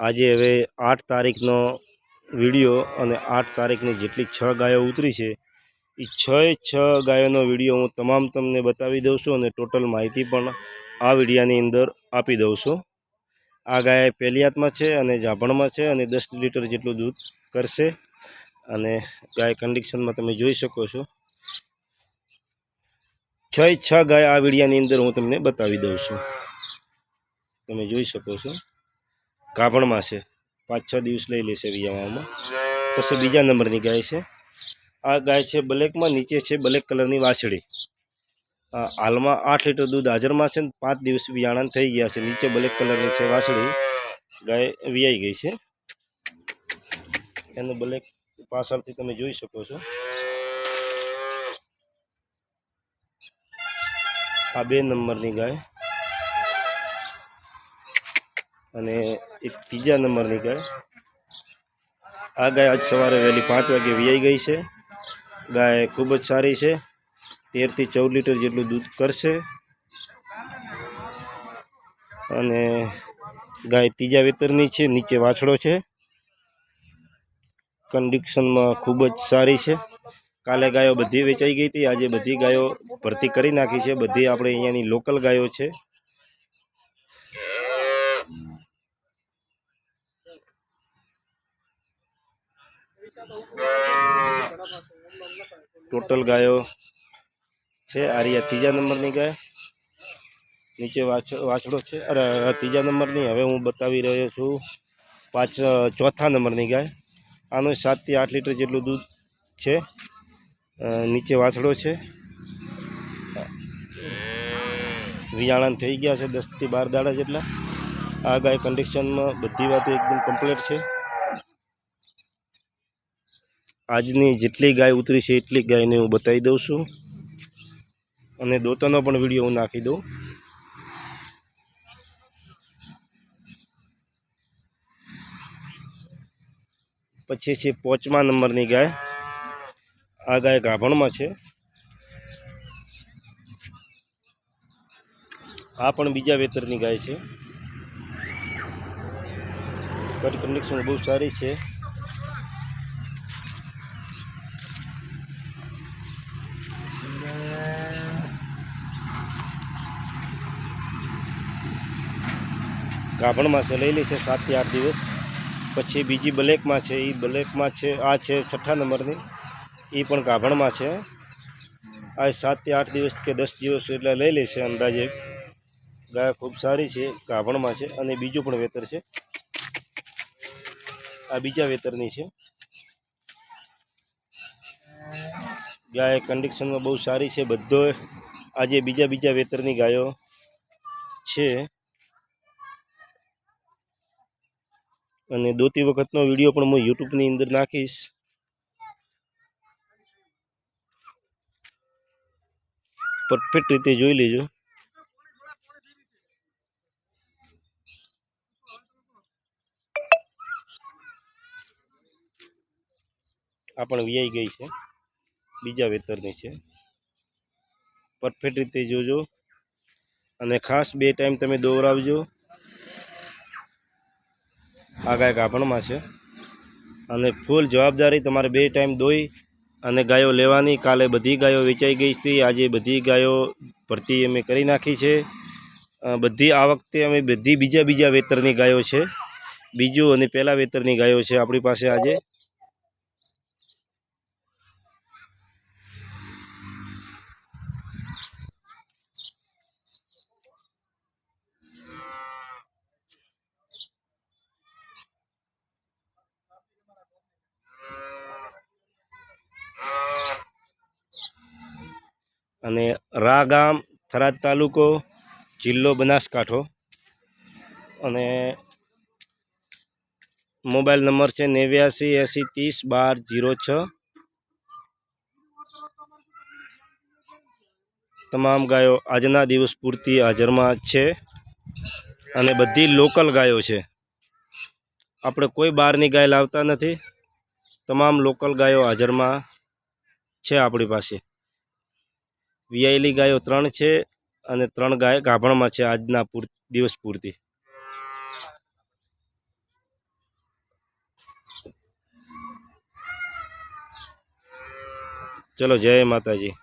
આજે હવે આઠ તારીખનો વીડિયો અને આઠ તારીખની જેટલી છ ગાયો ઉતરી છે, એ છ છ ગાયોનો વીડિયો હું તમામ તમને બતાવી દઉં છું અને ટોટલ માહિતી પણ આ વિડીયાની અંદર આપી દઉં છું. આ ગાય પહેલિયાતમાં છે અને જાભણમાં છે અને દસ લીટર જેટલું દૂધ કરશે અને ગાય કન્ડિશનમાં તમે જોઈ શકો છો. છ છ ગાય આ વિડીયાની અંદર હું તમને બતાવી દઉં છું. તમે જોઈ શકો છો. ગાભણમાં છે. પાંચ છ દિવસ લઈ લેશે વિયાવામાં. પછી બીજા નંબરની ગાય છે. આ ગાય છે બ્લેકમાં, નીચે છે બ્લેક કલરની વાછડી. હાલમાં આઠ લીટર દૂધ હાજરમાં છે ને પાંચ દિવસ વિયાણા થઈ ગયા છે. નીચે બ્લેક કલરની છે વાછડી. ગાય વિયાઈ ગઈ છે. એનું બ્લેક પાછળથી તમે જોઈ શકો છો. આ બે નંબરની ગાય. અને એક ત્રીજા નંબરની ગાય આ ગાય આજ સવારે વહેલી પાંચ વાગે વિયાઈ ગઈ છે. ગાય ખૂબ જ સારી છે. તેરથી ચૌદ લીટર જેટલું દૂધ કરશે. અને ગાય ત્રીજા વેતરની છે, નીચે વાછડો છે. કન્ડિશનમાં ખૂબ જ સારી છે. કાલે ગાયો બધી વેચાઈ ગઈ હતી. આજે બધી ગાયો ભરતી કરી નાખી છે. બધી આપણે અહીંયાની લોકલ ગાયો છે. ટોટલ ગાયો છે આરિયા ત્રીજા નંબરની ગાય. નીચે વાછ, વાછડો છે, અરે ત્રીજા નંબરની. હવે હું બતાવી રહ્યો છું પાંચ, ચોથા નંબરની ગાય. આનું સાતથી આઠ લીટર જેટલું દૂધ છે. નીચે વાછડો છે. વિયાણા થઈ ગયા છે દસથી બાર દાડા જેટલા. આ ગાય કન્ડિશનમાં બધી વાતો એકદમ કમ્પ્લીટ છે. આજની જેટલી ગાય ઉતરી છે એટલી ગાયને હું બતાવી દઉં છું. અને દોતાનો પણ વીડિયો હું નાખી દઉં. પછી છે પાંચમા નંબરની ગાય. આ ગાય ગાભણમાં છે. આ પણ બીજા વેતરની ગાય છે. કટ કન્ડિશન બહુ સારી છે. ગાભણમાં છે, લઈ લેશે સાતથી આઠ દિવસ. પછી બીજી બ્લેકમાં છે એ બ્લેકમાં છે, આ છે છઠ્ઠા નંબરની એ પણ ગાભણમાં છે. આ સાતથી આઠ દિવસ કે દસ દિવસ એટલે લઈ લેશે અંદાજે. ગાય ખૂબ સારી છે, ગાભણમાં છે, અને બીજું પણ વેતર છે. આ બીજા વેતરની છે. ગાય કન્ડિશનમાં બહુ સારી છે, બધો આજે બીજા બીજા વેતરની ગાયો છે. અને દોતી વખતનો વીડિયો પણ હું યુટ્યુબની અંદર નાખીશ. પરફેક્ટ રીતે જોઈ લેજો. આ પણ વ્યાઈ ગઈ છે. બીજા વેતરની છે. પરફેક્ટ રીતે જોજો. અને ખાસ બે ટાઈમ તમે દોરાવજો. આ ગાય ગાભણમાં છે. અને ફૂલ જવાબદારી તમારે બે ટાઈમ દોઈ અને ગાયો લેવાની. કાલે બધી ગાયો વેચાઈ ગઈ હતી આજે બધી ગાયો ભરતી અમે કરી નાખી છે. બધી આ વખતે અમે બધી બીજા બીજા વેતરની ગાયો છે. બીજું અને પહેલાં વેતરની ગાયો છે આપણી પાસે આજે. અને રા ગામ થરાદ તાલુકો જિલ્લો બનાસકાંઠો. અને મોબાઈલ નંબર છે નેવ્યાસી એંસી ત્રીસ બાર જીરો છ. તમામ ગાયો આજના દિવસ પૂરતી હાજરમાં છે અને બધી લોકલ ગાયો છે. આપણે કોઈ બહારની ગાય લાવતા નથી. તમામ લોકલ ગાયો હાજરમાં છે આપણી પાસે. વિયાયેલી ગાયો ત્રણ છે અને ત્રણ ગાય ગાભણમાં છે આજના પૂર, દિવસ પૂરતી. ચલો જય માતાજી.